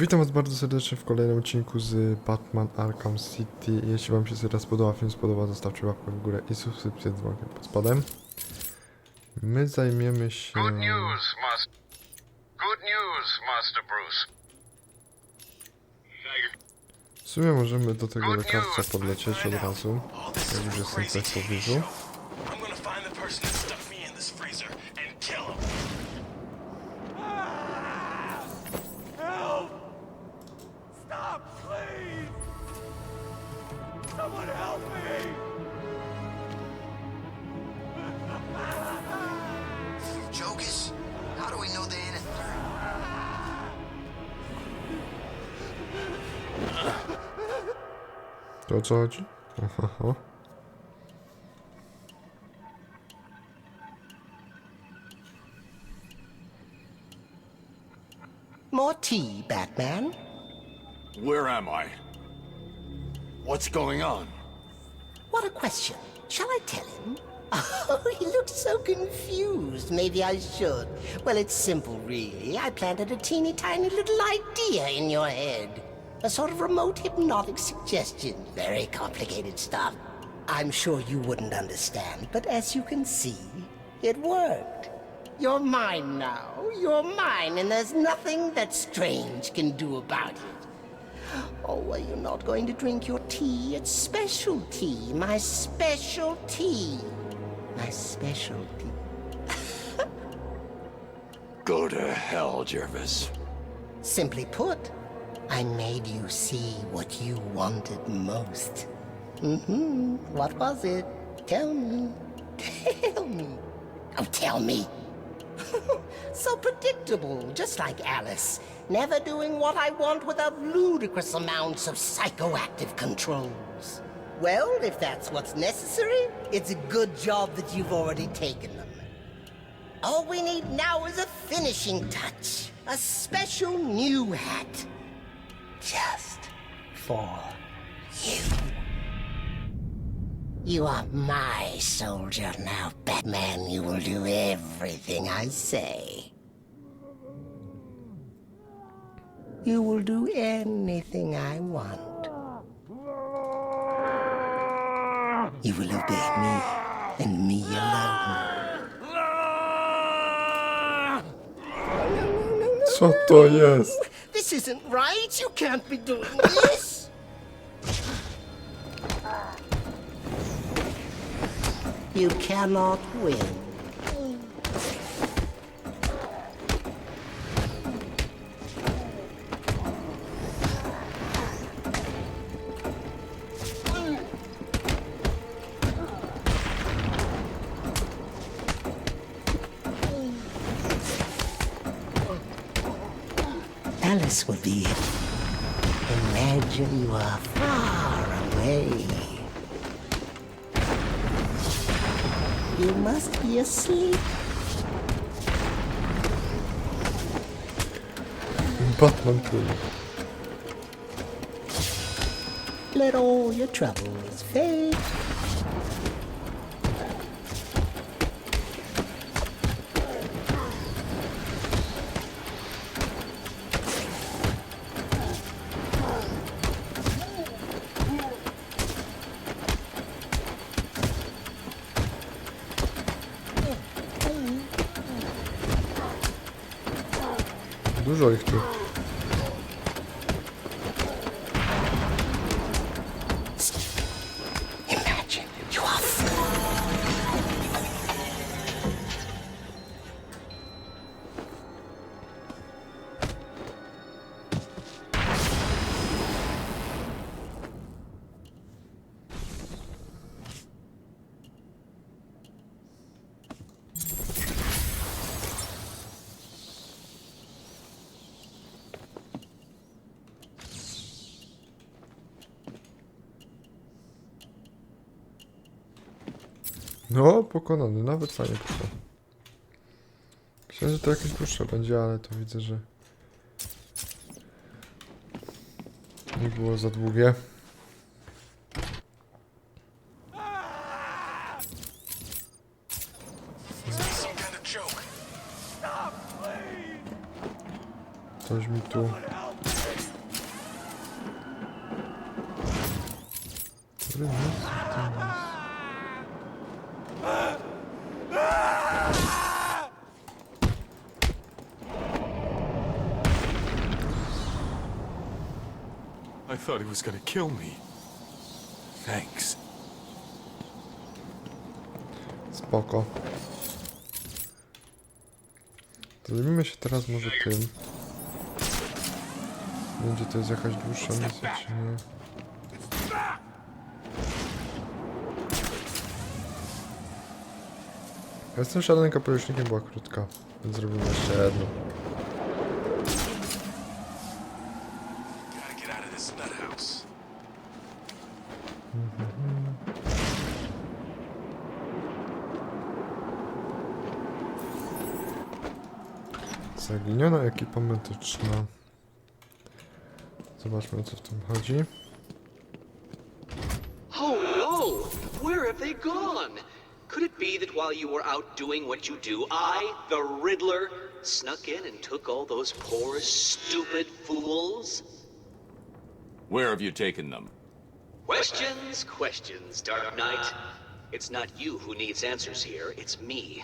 Witam was bardzo serdecznie w kolejnym odcinku z Batman Arkham City. Jeśli wam się teraz podoba, film spodoba, zostawcie łapkę w górę i subskrypcję z dzwonkiem pod spodem. My zajmiemy się... Good news, Master. Good news, Master Bruce. W sumie możemy do tego news. podlecieć od razu. Jak już jestem w pobliżu. I'm gonna find the person To o co chodzi? Aha, aha. More tea, Batman. Where am I? What's going on? What a question. Shall I tell him? Oh, he looks so confused. Maybe I should. Well, it's simple, really. I planted a teeny tiny little idea in your head. A sort of remote hypnotic suggestion. Very complicated stuff. I'm sure you wouldn't understand, but as you can see, it worked. You're mine now. You're mine, and there's nothing that Strange can do about it. Oh, are you not going to drink your tea? It's special tea. My special tea. My specialty. Go to hell, Jervis. Simply put, I made you see what you wanted most. Mm-hmm. What was it? Tell me. Tell me. Oh, tell me. so predictable, just like Alice. Never doing what I want without ludicrous amounts of psychoactive controls. Well, if that's what's necessary, it's a good job that you've already taken them. All we need now is a finishing touch. A special new hat. Just for you. You are my soldier now, Batman. You will do everything I say. You will do anything I want. You will obey me, and me alone. Co to jest? This isn't right. You can't be doing this. You cannot win. Alice will be it. Imagine you are far away. You must be asleep. Batman król. Let all your troubles fade. Dużo ich tu. No, pokonany, nawet fajnie poszło. Myślałem, że to jakieś dłuższe będzie, ale to widzę, że nie było za długie. Coś mi tu I thought he was gonna kill me. Thanks. Spoko. Zajmijmy się teraz może tym. Będzie to jest jakaś dłuższa misja, czy nie? Ja tym szalonym kapelusznikiem była krótka, więc zrobimy jeszcze jedno. Zaginiona ekipa medyczna. Zobaczmy o co w tym chodzi. Oh no! Where have they gone? Could it be that while you were out doing what you do, I, the Riddler, snuck in and took all those poor, stupid fools? Where have you taken them? Questions, questions, Dark Knight. It's not you who needs answers here, it's me.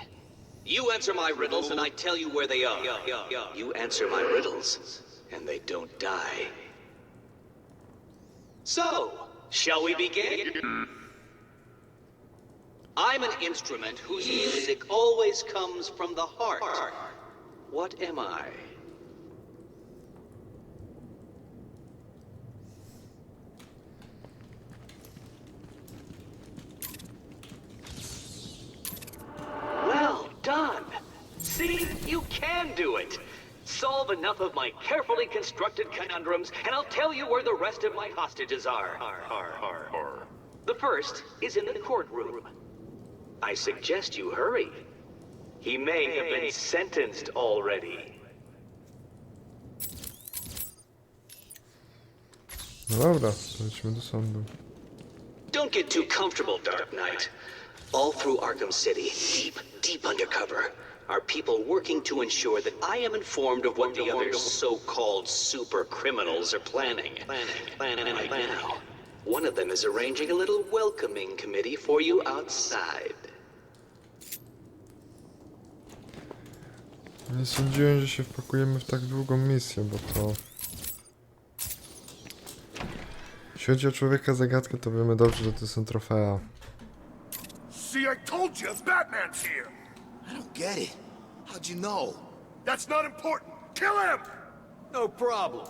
You answer my riddles and I tell you where they are. You answer my riddles and they don't die. So, shall we begin? I'm an instrument whose music always comes from the heart. What am I? Well done! See, you can do it! Solve enough of my carefully constructed conundrums, and I'll tell you where the rest of my hostages are. The first is in the courtroom. I suggest you hurry. He may have been sentenced already. No dobra, lecimy do sądu. Don't get too comfortable, Dark Knight. All through Arkham City, deep, deep undercover, are people working to ensure that I am informed of what the other so-called super criminals are planning. Planning, planning, right now. One of them is arranging a little welcoming committee for you outside. Nie sądziłem, że się wpakujemy w tak długą misję, bo to... Jeśli chodzi o człowieka zagadkę, to wiemy dobrze, że to są trofea. See, I told you, Batman's here. I don't get it. How'd you know? That's not important. Kill him! No problem.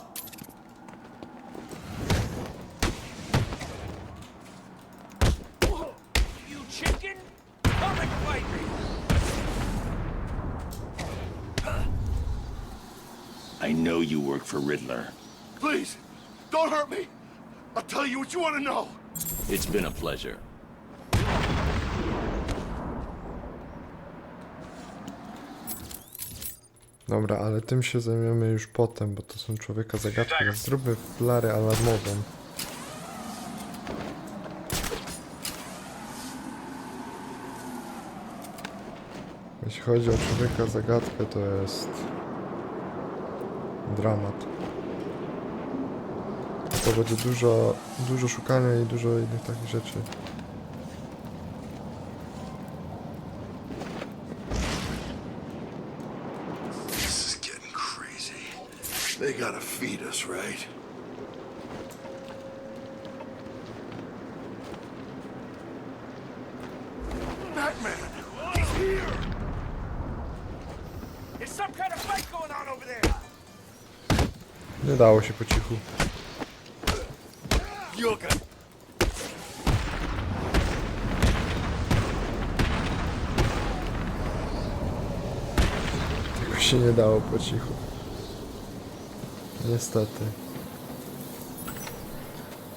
You chicken? Come and fight me! I know you work for Riddler. Please, don't hurt me. I'll tell you what you want to know. It's been a pleasure. Dobra, ale tym się zajmiemy już potem, bo to są człowieka zagadki, zróbmy flary alarmową. Jeśli chodzi o człowieka zagadkę, to jest dramat. To będzie dużo, dużo szukania i dużo innych takich rzeczy. Feed us, right? Batman! He's here! There's some kind of fight going on over there! Nie dało się po cichu. You're gonna... Tego się nie dało po cichu. Niestety.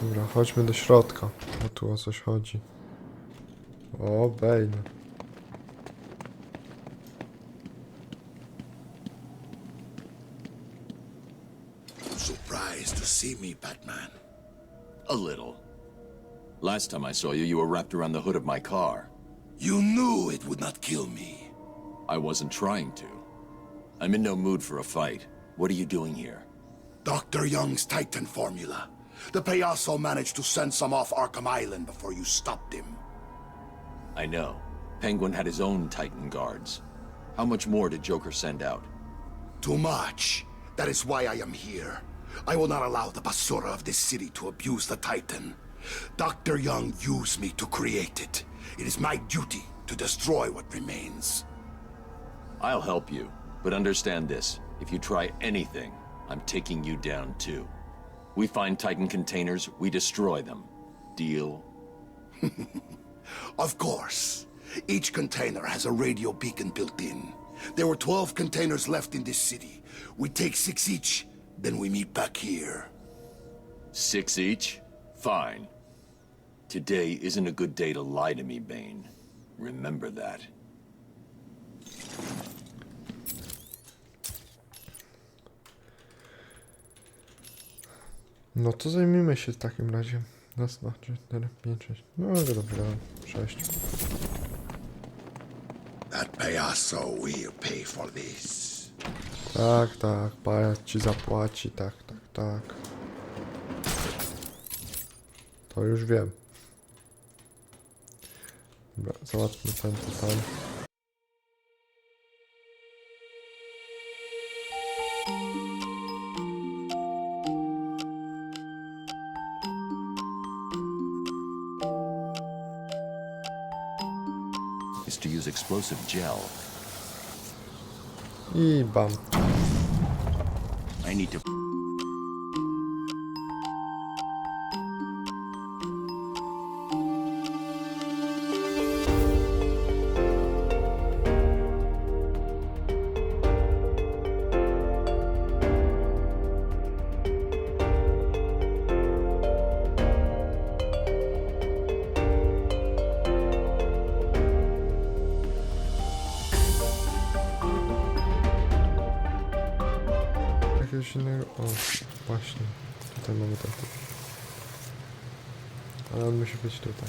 Dobra, chodźmy do środka. Bo tu o coś chodzi. O, Bane. Surprised to see me, Batman. A little. Last time I saw you, you were wrapped around the hood of my car. You knew it would not kill me. I wasn't trying to. I'm in no mood for a fight. What are you doing here? Dr. Young's Titan formula. The Payaso managed to send some off Arkham Island before you stopped him. I know. Penguin had his own Titan guards. How much more did Joker send out? Too much. That is why I am here. I will not allow the Basura of this city to abuse the Titan. Dr. Young used me to create it. It is my duty to destroy what remains. I'll help you, but understand this. If you try anything, I'm taking you down too. We find Titan containers, we destroy them. Deal? Of course. Each container has a radio beacon built in. There were 12 containers left in this city. We take six each, then we meet back here. Six each? Fine. Today isn't a good day to lie to me, Bane. Remember that. No to zajmijmy się w takim razie. Raz, dwa, trzy, cztery, pięć, sześć. No ale dobra, sześć. That Payaso will pay for this. Tak, tak, pajac ci zapłaci, tak, tak, tak. To już wiem. Dobra, załatwmy ten tutaj. Explosive gel. I need to. что-то.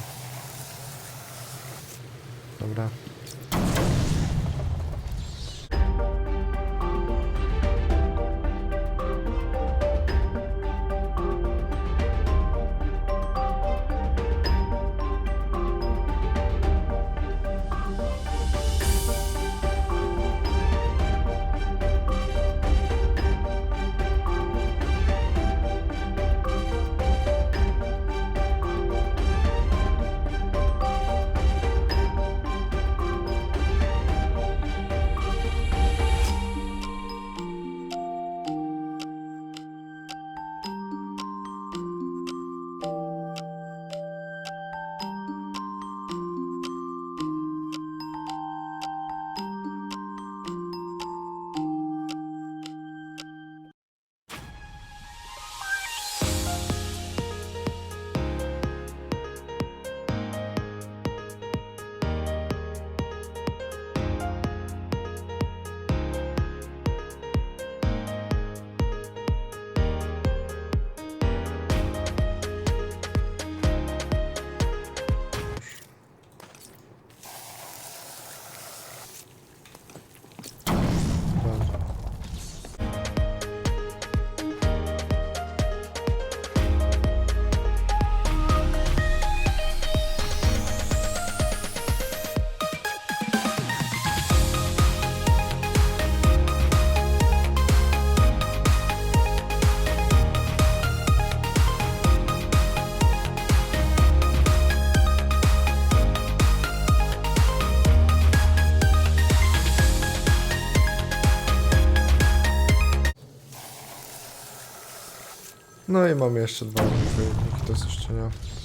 i mam jeszcze dwa. Nikt to jeszcze nie.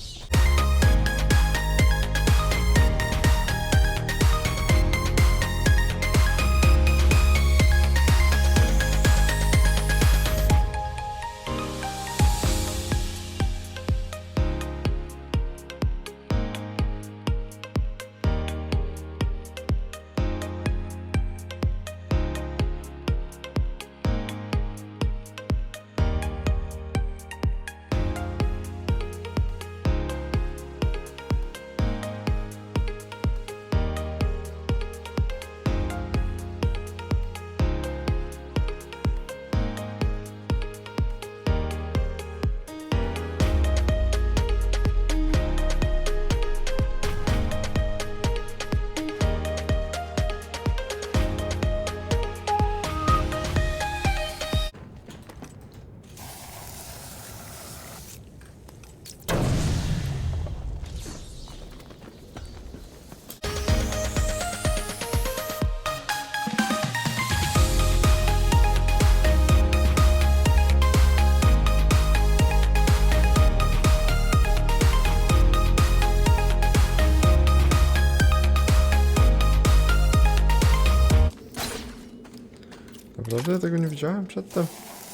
Naprawdę ja tego nie widziałem przedtem?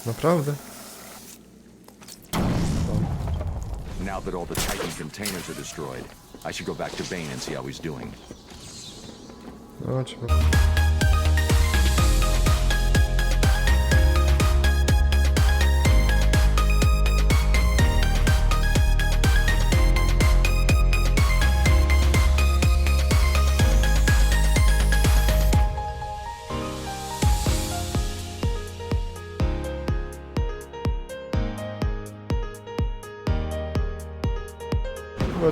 Naprawdę? Now that all the Titan containers are destroyed, I should go back to Bane and see how he's doing. No, trzeba...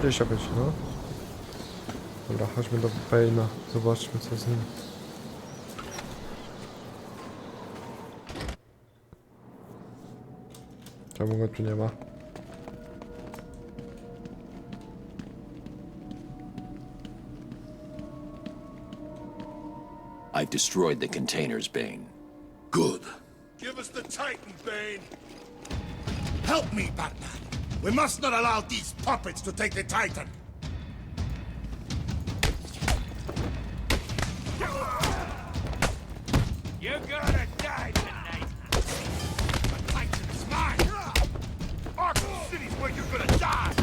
Dwadzieścia być, no. Dobra, chodźmy do Payna. Zobaczmy co z nim. Czemu go tu nie ma? I've destroyed the containers, Bane. Good. Give us the Titan, Bane. Help me, Batman. We must not allow these puppets to take the Titan. You're gonna die tonight. The Titan is mine. Arkham City's where you're gonna die.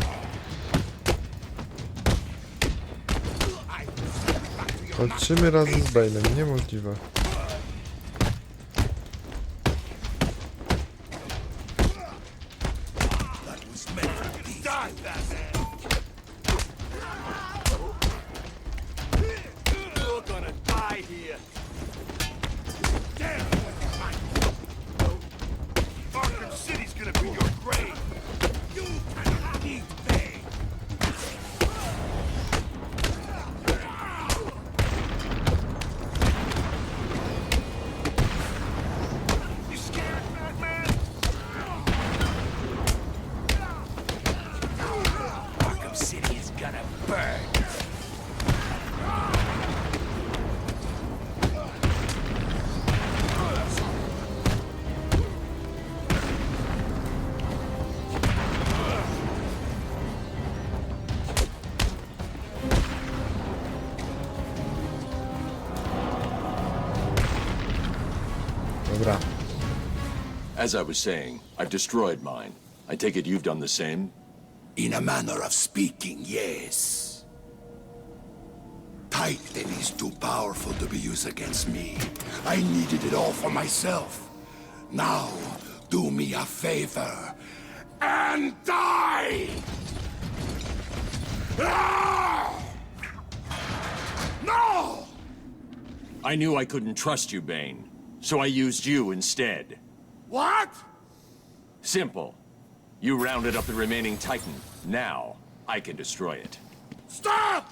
Walczymy razem z Bane'em, niemożliwe. As I was saying, I've destroyed mine. I take it you've done the same? In a manner of speaking, yes. Titan is too powerful to be used against me. I needed it all for myself. Now, do me a favor and die! Ah! No! I knew I couldn't trust you, Bane. So I used you instead. What? Simple. You rounded up the remaining Titan. Now, I can destroy it. Stop!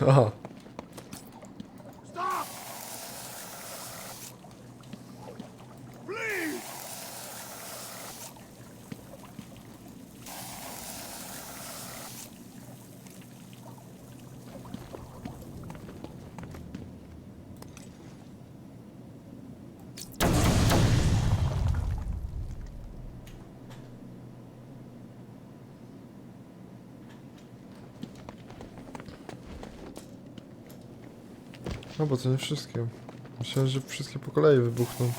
Aha. Stop! No bo to nie wszystkie. Myślałem, że wszystkie po kolei wybuchną.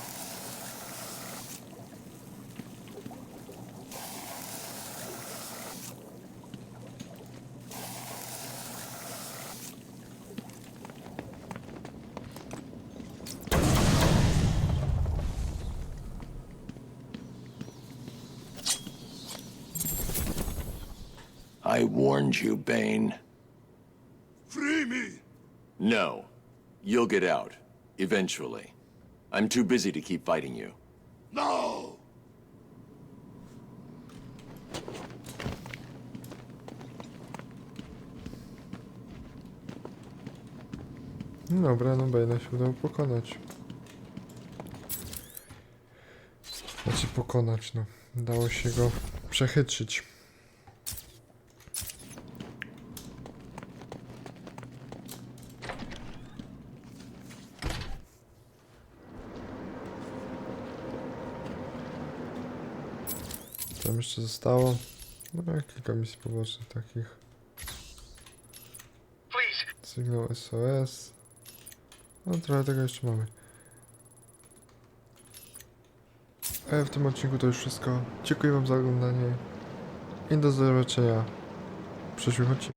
I warned you, Bane. Free me! No. You'll get out. Eventually. I'm too busy to keep fighting you. No! No dobra, no Bane'a się udało pokonać. Znaczy pokonać, no. Udało się go przechytrzyć. jeszcze zostało. No, tak, kilka misji pobocznych takich. Sygnał SOS. No, trochę tego jeszcze mamy. A w tym odcinku to już wszystko. Dziękuję wam za oglądanie i do zobaczenia w przyszłych.